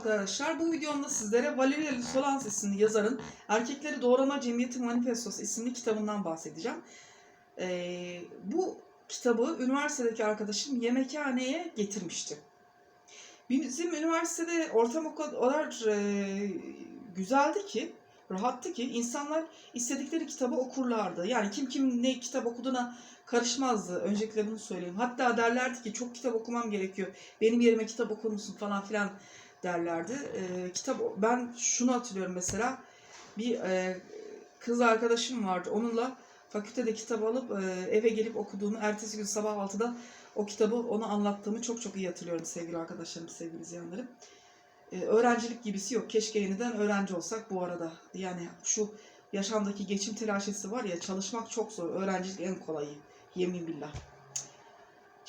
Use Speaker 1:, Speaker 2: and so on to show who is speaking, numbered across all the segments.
Speaker 1: arkadaşlar. Bu videomda sizlere Valeria Solans isimli yazarın Erkekleri Doğrama Cemiyeti Manifestosu isimli kitabından bahsedeceğim. Ee, bu kitabı üniversitedeki arkadaşım yemekhaneye getirmişti. Bizim üniversitede ortam o kadar e, güzeldi ki, rahattı ki insanlar istedikleri kitabı okurlardı. Yani kim kim ne kitap okuduğuna karışmazdı. Öncelikle bunu söyleyeyim. Hatta derlerdi ki çok kitap okumam gerekiyor. Benim yerime kitap okur musun falan filan derlerdi. Ee, kitap ben şunu hatırlıyorum mesela. Bir e, kız arkadaşım vardı. Onunla fakültede kitap alıp e, eve gelip okuduğumu, ertesi gün sabah 6'da o kitabı ona anlattığımı çok çok iyi hatırlıyorum sevgili arkadaşlarım, sevgili izleyenlerim. Ee, öğrencilik gibisi yok. Keşke yeniden öğrenci olsak bu arada. Yani şu yaşamdaki geçim telaşesi var ya çalışmak çok zor. Öğrencilik en kolayı. Yemin billah.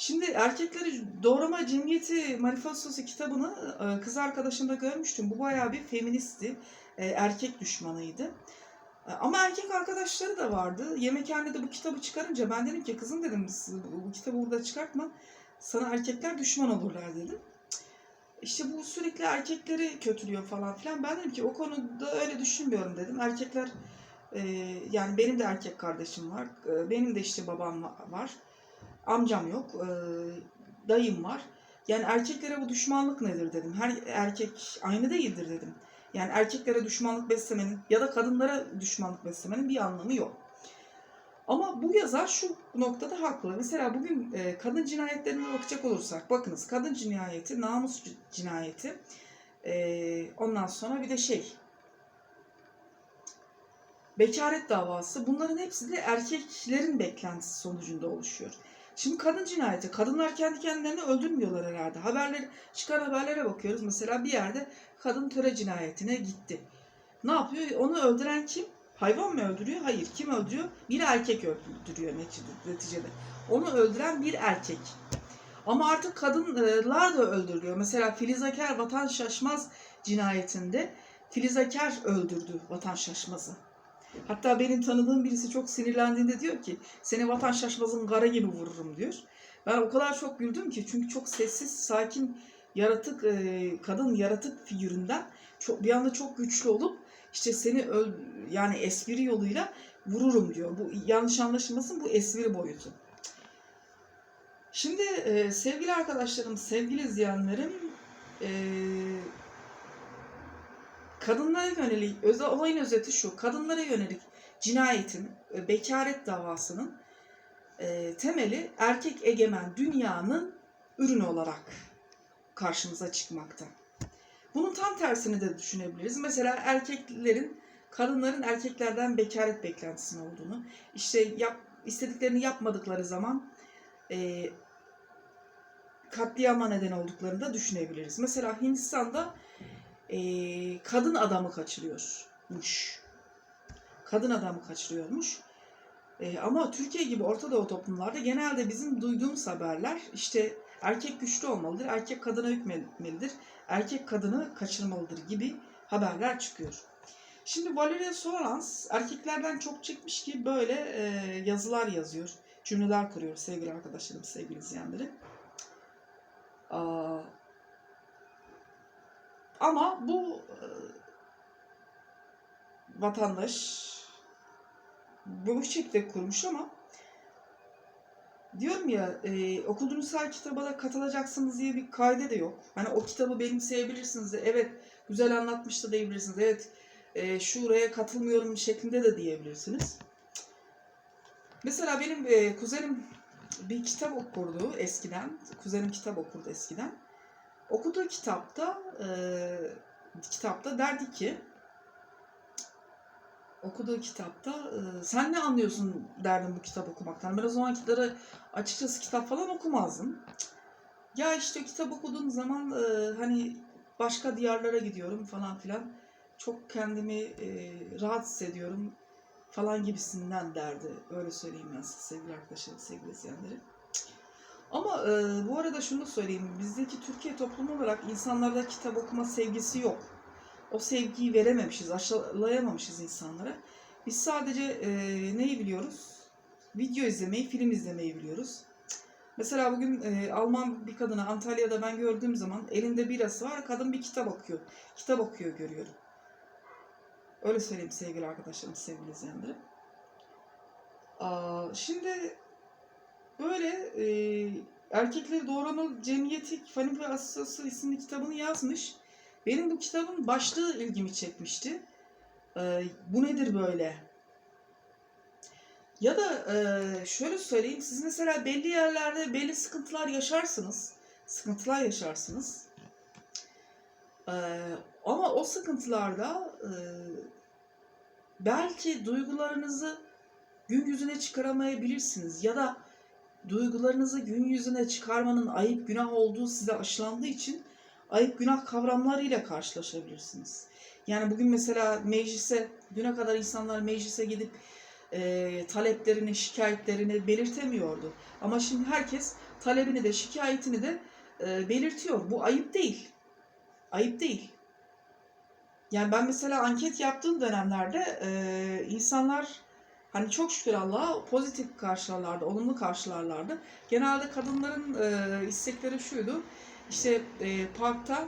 Speaker 1: Şimdi erkekleri doğrama cemiyeti manifestosu kitabını e, kız arkadaşımda görmüştüm. Bu bayağı bir feministi. e, Erkek düşmanıydı. E, Ama erkek arkadaşları da vardı. Yemekhanede bu kitabı çıkarınca ben dedim ki kızım dedim bu kitabı burada çıkartma. Sana erkekler düşman olurlar dedim. İşte bu sürekli erkekleri kötülüyor falan filan. Ben dedim ki o konuda öyle düşünmüyorum dedim. Erkekler yani benim de erkek kardeşim var. Benim de işte babam va- var. Amcam yok. e, dayım var. Yani erkeklere bu düşmanlık nedir dedim. Her erkek aynı değildir dedim. Yani erkeklere düşmanlık beslemenin ya da kadınlara düşmanlık beslemenin bir anlamı yok. Ama bu yazar şu noktada haklı. Mesela bugün e, kadın cinayetlerine bakacak olursak, bakınız kadın cinayeti, namus cinayeti, e, ondan sonra bir de şey, bekaret davası bunların hepsi de erkeklerin beklentisi sonucunda oluşuyor. Şimdi kadın cinayeti, kadınlar kendi kendilerini öldürmüyorlar herhalde. Haberler, çıkan haberlere bakıyoruz. Mesela bir yerde kadın töre cinayetine gitti. Ne yapıyor? Onu öldüren kim? Hayvan mı öldürüyor? Hayır. Kim öldürüyor? Bir erkek öldürüyor neticede-. Onu öldüren bir erkek. Ama artık kadınlar da öldürülüyor. Mesela Filiz Aker Vatan Şaşmaz cinayetinde Filiz Aker öldürdü Vatan Şaşmaz'ı. Hatta benim tanıdığım birisi çok sinirlendiğinde diyor ki seni Vatan Şaşmaz'ın gara gibi vururum diyor. Ben o kadar çok güldüm ki çünkü çok sessiz, sakin, yaratık, e, kadın yaratık figüründen çok, bir anda çok güçlü olup işte seni öl, yani espri yoluyla vururum diyor. Bu yanlış anlaşılmasın bu espri boyutu. Şimdi e, sevgili arkadaşlarım, sevgili izleyenlerim e, kadınlara yönelik, özel, olayın özeti şu, kadınlara yönelik cinayetin, e, bekaret davasının e, temeli erkek egemen dünyanın ürünü olarak karşımıza çıkmakta. Bunun tam tersini de düşünebiliriz. Mesela erkeklerin, kadınların erkeklerden bekaret beklentisinin olduğunu, işte yap, istediklerini yapmadıkları zaman e, katliama neden olduklarını da düşünebiliriz. Mesela Hindistan'da e, kadın adamı kaçırıyormuş. Kadın adamı kaçırıyormuş. E, ama Türkiye gibi Orta Doğu toplumlarda genelde bizim duyduğumuz haberler işte erkek güçlü olmalıdır, erkek kadına hükmetmelidir, erkek kadını kaçırmalıdır gibi haberler çıkıyor. Şimdi Valeria Solans erkeklerden çok çekmiş ki böyle e, yazılar yazıyor, cümleler kuruyor sevgili arkadaşlarım, sevgili izleyenlerim. Aa, ama bu e, vatandaş bu şekilde kurmuş ama diyorum ya e, okuduğunuz her kitaba da katılacaksınız diye bir kaide de yok. Hani o kitabı benimseyebilirsiniz de evet güzel anlatmış da diyebilirsiniz. Evet e, şuraya katılmıyorum şeklinde de diyebilirsiniz. Mesela benim e, kuzenim bir kitap okurdu eskiden. Kuzenim kitap okurdu eskiden. Okuduğu kitapta e, kitapta derdi ki okuduğu kitapta e, sen ne anlıyorsun derdim bu kitap okumaktan. Ben o zamankileri açıkçası kitap falan okumazdım. Ya işte kitap okuduğum zaman e, hani başka diyarlara gidiyorum falan filan. Çok kendimi e, rahat hissediyorum falan gibisinden derdi. Öyle söyleyeyim ben size sevgili arkadaşlarım, sevgili izleyenlerim. Ama e, bu arada şunu söyleyeyim. Bizdeki Türkiye toplumu olarak insanlarda kitap okuma sevgisi yok. O sevgiyi verememişiz, aşılayamamışız insanlara. Biz sadece e, neyi biliyoruz? Video izlemeyi, film izlemeyi biliyoruz. Mesela bugün e, Alman bir kadını Antalya'da ben gördüğüm zaman elinde birası var, kadın bir kitap okuyor. Kitap okuyor görüyorum. Öyle söyleyeyim sevgili arkadaşlarım, sevgili izleyenlerim. Aa, şimdi e, Erkekleri Doğramalı Cemiyeti Fanny ve Asası isimli kitabını yazmış. Benim bu kitabın başlığı ilgimi çekmişti. Ee, bu nedir böyle? Ya da e, şöyle söyleyeyim, siz mesela belli yerlerde belli sıkıntılar yaşarsınız. Sıkıntılar yaşarsınız. Ee, ama o sıkıntılarda e, belki duygularınızı gün yüzüne çıkaramayabilirsiniz. Ya da duygularınızı gün yüzüne çıkarmanın ayıp günah olduğu size aşılandığı için ayıp günah kavramlarıyla karşılaşabilirsiniz. Yani bugün mesela meclise, düne kadar insanlar meclise gidip e, taleplerini, şikayetlerini belirtemiyordu. Ama şimdi herkes talebini de şikayetini de e, belirtiyor. Bu ayıp değil. Ayıp değil. Yani ben mesela anket yaptığım dönemlerde e, insanlar hani çok şükür Allah'a pozitif karşılarlardı, olumlu karşılarlardı. Genelde kadınların e, istekleri şuydu. İşte e, parkta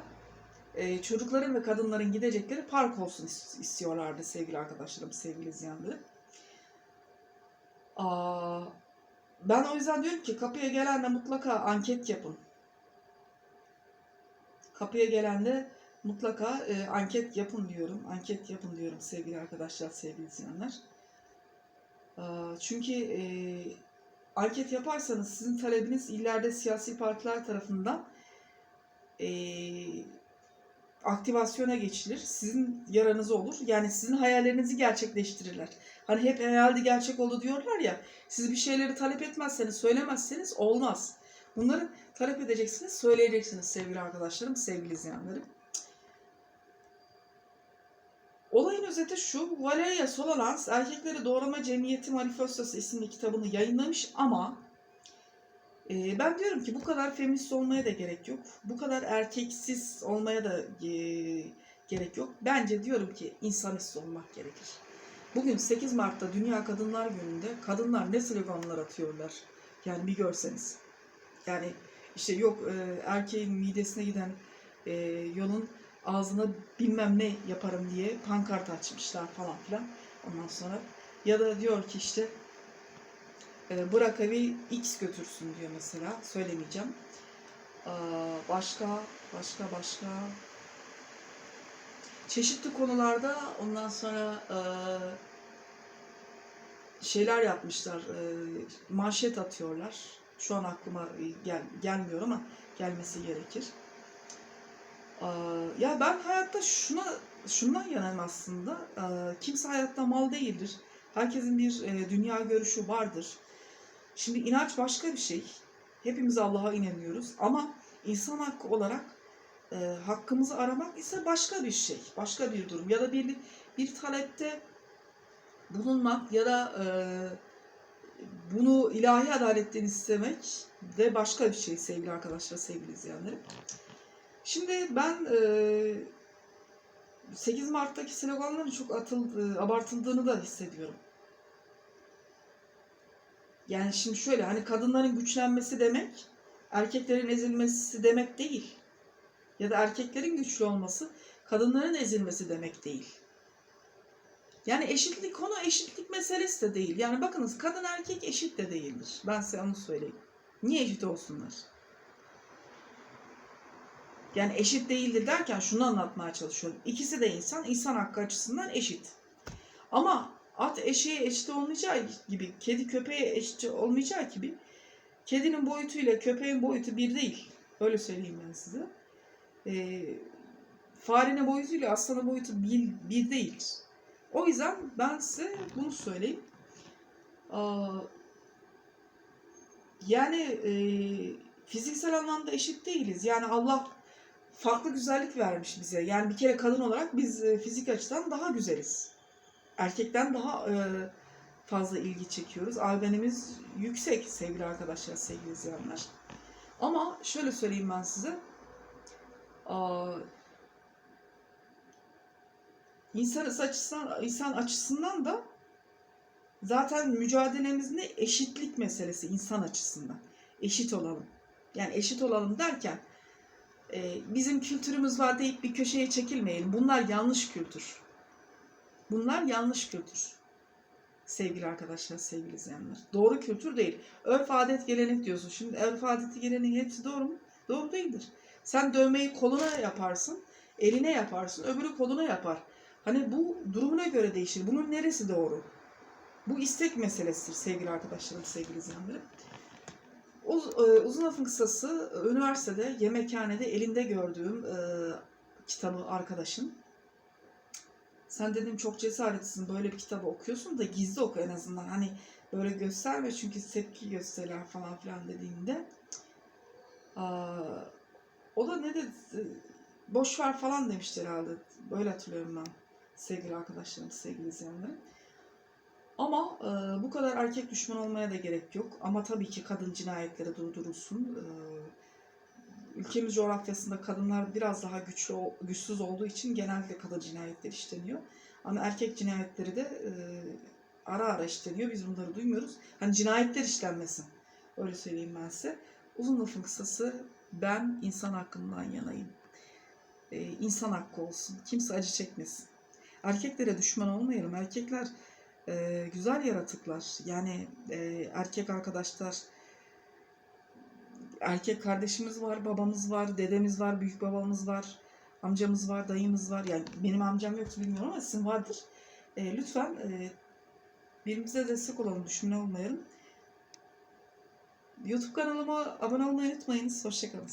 Speaker 1: e, çocukların ve kadınların gidecekleri park olsun is- istiyorlardı sevgili arkadaşlarım, sevgili izleyenlerim. Ben o yüzden diyorum ki kapıya gelenle mutlaka anket yapın. Kapıya gelenle mutlaka e, anket yapın diyorum. Anket yapın diyorum sevgili arkadaşlar, sevgili izleyenler. Çünkü e, anket yaparsanız sizin talebiniz ileride siyasi partiler tarafından e, aktivasyona geçilir. Sizin yaranıza olur. Yani sizin hayallerinizi gerçekleştirirler. Hani hep hayalde gerçek oldu diyorlar ya. Siz bir şeyleri talep etmezseniz, söylemezseniz olmaz. Bunları talep edeceksiniz, söyleyeceksiniz sevgili arkadaşlarım, sevgili izleyenlerim. Olayın özeti şu, Valeria Solalans Erkekleri Doğrama Cemiyeti Manifestosu isimli kitabını yayınlamış ama e, ben diyorum ki bu kadar feminist olmaya da gerek yok. Bu kadar erkeksiz olmaya da e, gerek yok. Bence diyorum ki insanist olmak gerekir. Bugün 8 Mart'ta Dünya Kadınlar Günü'nde kadınlar ne sloganlar atıyorlar. Yani bir görseniz. Yani işte yok e, erkeğin midesine giden e, yolun ağzına bilmem ne yaparım diye pankart açmışlar falan filan. Ondan sonra ya da diyor ki işte e, bırak evi X götürsün diyor mesela. Söylemeyeceğim. Aa, başka, başka, başka. Çeşitli konularda ondan sonra e, şeyler yapmışlar. E, manşet atıyorlar. Şu an aklıma gel, gelmiyor ama gelmesi gerekir. Aa, Ya ben hayatta şuna şundan yanayım aslında. Aa, Kimse hayatta mal değildir. Herkesin bir e, dünya görüşü vardır. Şimdi inanç başka bir şey. Hepimiz Allah'a inanıyoruz ama insan hakkı olarak e, hakkımızı aramak ise başka bir şey, başka bir durum. Ya da bir bir talepte bulunmak ya da e, bunu ilahi adaletten istemek de başka bir şey sevgili arkadaşlar, sevgili izleyenlerim. Şimdi ben e, 8 Mart'taki sloganların çok atıl, e, abartıldığını da hissediyorum. Yani şimdi şöyle hani kadınların güçlenmesi demek erkeklerin ezilmesi demek değil. Ya da erkeklerin güçlü olması kadınların ezilmesi demek değil. Yani eşitlik konu eşitlik meselesi de değil. Yani bakınız kadın erkek eşit de değildir. Ben size onu söyleyeyim. Niye eşit olsunlar? Yani eşit değildir derken şunu anlatmaya çalışıyorum. İkisi de insan, insan hakkı açısından eşit. Ama at eşeğe eşit olmayacağı gibi, kedi köpeğe eşit olmayacağı gibi kedinin boyutuyla köpeğin boyutu bir değil. Öyle söyleyeyim ben size. Ee, farenin boyutuyla aslanın boyutu bir, bir değildir. O yüzden ben size bunu söyleyeyim. Yani e, fiziksel anlamda eşit değiliz. Yani Allah farklı güzellik vermiş bize. Yani bir kere kadın olarak biz e, fizik açıdan daha güzeliz. Erkekten daha e, fazla ilgi çekiyoruz. Albenimiz yüksek sevgili arkadaşlar, sevgili izleyenler. Ama şöyle söyleyeyim ben size. Aa, insan açısından, insan açısından da zaten mücadelemiz ne? Eşitlik meselesi insan açısından. eşit olalım. Yani eşit olalım derken bizim kültürümüz var deyip bir köşeye çekilmeyelim. Bunlar yanlış kültür. Bunlar yanlış kültür. Sevgili arkadaşlar, sevgili izleyenler. Doğru kültür değil. Örf, adet, gelenek diyorsun. Şimdi örf, adeti, geleneğin hepsi doğru mu? Doğru değildir. Sen dövmeyi koluna yaparsın, eline yaparsın, öbürü koluna yapar. Hani bu durumuna göre değişir. Bunun neresi doğru? Bu istek meselesidir sevgili arkadaşlarım, sevgili izleyenlerim. Uz, e, uzun lafın kısası üniversitede yemekhanede elinde gördüğüm e, kitabı arkadaşın. Sen dedim çok cesaretlisin böyle bir kitabı okuyorsun da gizli oku en azından. Hani böyle gösterme çünkü tepki gösterirler falan filan dediğinde. Aa, o da ne dedi? Boş ver falan demişti herhalde. Böyle hatırlıyorum ben sevgili arkadaşlarım, sevgili izleyenlerim. Ama e, bu kadar erkek düşman olmaya da gerek yok. Ama tabii ki kadın cinayetleri durdurulsun. E, ülkemiz coğrafyasında kadınlar biraz daha güçlü, güçsüz olduğu için genelde kadın cinayetleri işleniyor. Ama erkek cinayetleri de e, ara ara işleniyor. Biz bunları duymuyoruz. Hani cinayetler işlenmesin. Öyle söyleyeyim ben size. Uzun lafın kısası ben insan hakkından yanayım. E, insan hakkı olsun. Kimse acı çekmesin. Erkeklere düşman olmayalım. Erkekler e, güzel yaratıklar. Yani e, erkek arkadaşlar, erkek kardeşimiz var, babamız var, dedemiz var, büyük babamız var, amcamız var, dayımız var. Yani benim amcam yoktu bilmiyorum ama sizin vardır. E, lütfen e, birbirimize destek olalım, düşman olmayalım. YouTube kanalıma abone olmayı unutmayınız. Hoşçakalın.